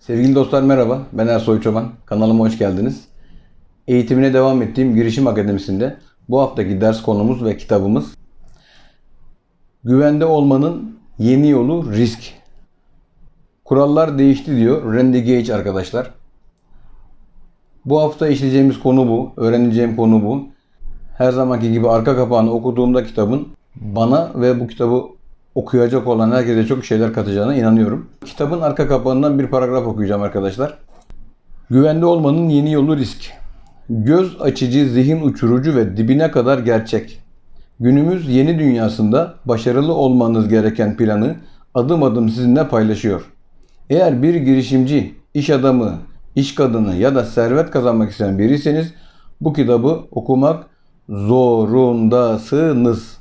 Sevgili dostlar merhaba. Ben Ersoy Çoban. Kanalıma hoş geldiniz. Eğitimine devam ettiğim Girişim Akademisi'nde bu haftaki ders konumuz ve kitabımız Güvende olmanın yeni yolu risk. Kurallar değişti diyor Randy Gage arkadaşlar. Bu hafta işleyeceğimiz konu bu. Öğreneceğim konu bu. Her zamanki gibi arka kapağını okuduğumda kitabın bana ve bu kitabı okuyacak olan herkese çok şeyler katacağına inanıyorum. Kitabın arka kapağından bir paragraf okuyacağım arkadaşlar. Güvende olmanın yeni yolu risk. Göz açıcı, zihin uçurucu ve dibine kadar gerçek. Günümüz yeni dünyasında başarılı olmanız gereken planı adım adım sizinle paylaşıyor. Eğer bir girişimci, iş adamı, iş kadını ya da servet kazanmak isteyen biriyseniz bu kitabı okumak zorundasınız.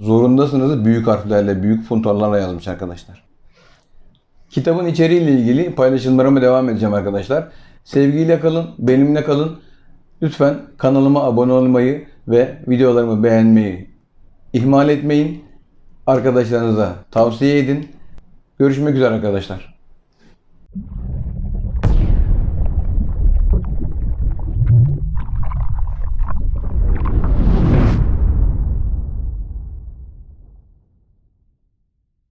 Zorundasınızı büyük harflerle, büyük puntolarla yazmış arkadaşlar. Kitabın içeriğiyle ilgili paylaşımlarıma devam edeceğim arkadaşlar. Sevgiyle kalın, benimle kalın. Lütfen kanalıma abone olmayı ve videolarımı beğenmeyi ihmal etmeyin. Arkadaşlarınıza tavsiye edin. Görüşmek üzere arkadaşlar.